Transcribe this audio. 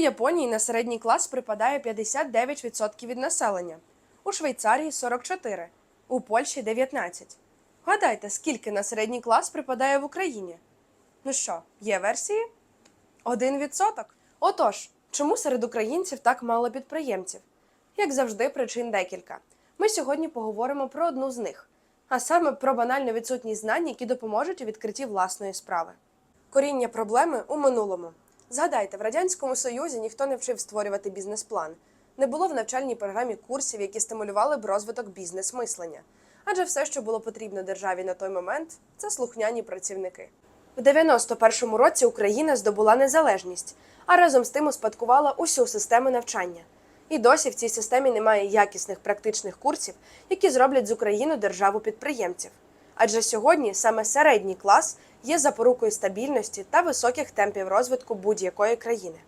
Японії на середній клас припадає 59% від населення, у Швейцарії 44%, у Польщі 19%. Гадайте, скільки на середній клас припадає в Україні? Ну що, є версії? Один відсоток. Отож, чому серед українців так мало підприємців? Як завжди, причин декілька. Ми сьогодні поговоримо про одну з них, а саме про банальну відсутність знань, які допоможуть у відкритті власної справи. Коріння проблеми у минулому. Згадайте, в радянському союзі ніхто не вчив створювати бізнес-план. Не було в навчальній програмі курсів, які стимулювали б розвиток бізнес-мислення. Адже все, що було потрібно державі на той момент, це слухняні працівники. В 91-му році Україна здобула незалежність, а разом з тим успадкувала усю систему навчання. І досі в цій системі немає якісних практичних курсів, які зроблять з України державу підприємців. Адже сьогодні саме середній клас є запорукою стабільності та високих темпів розвитку будь-якої країни.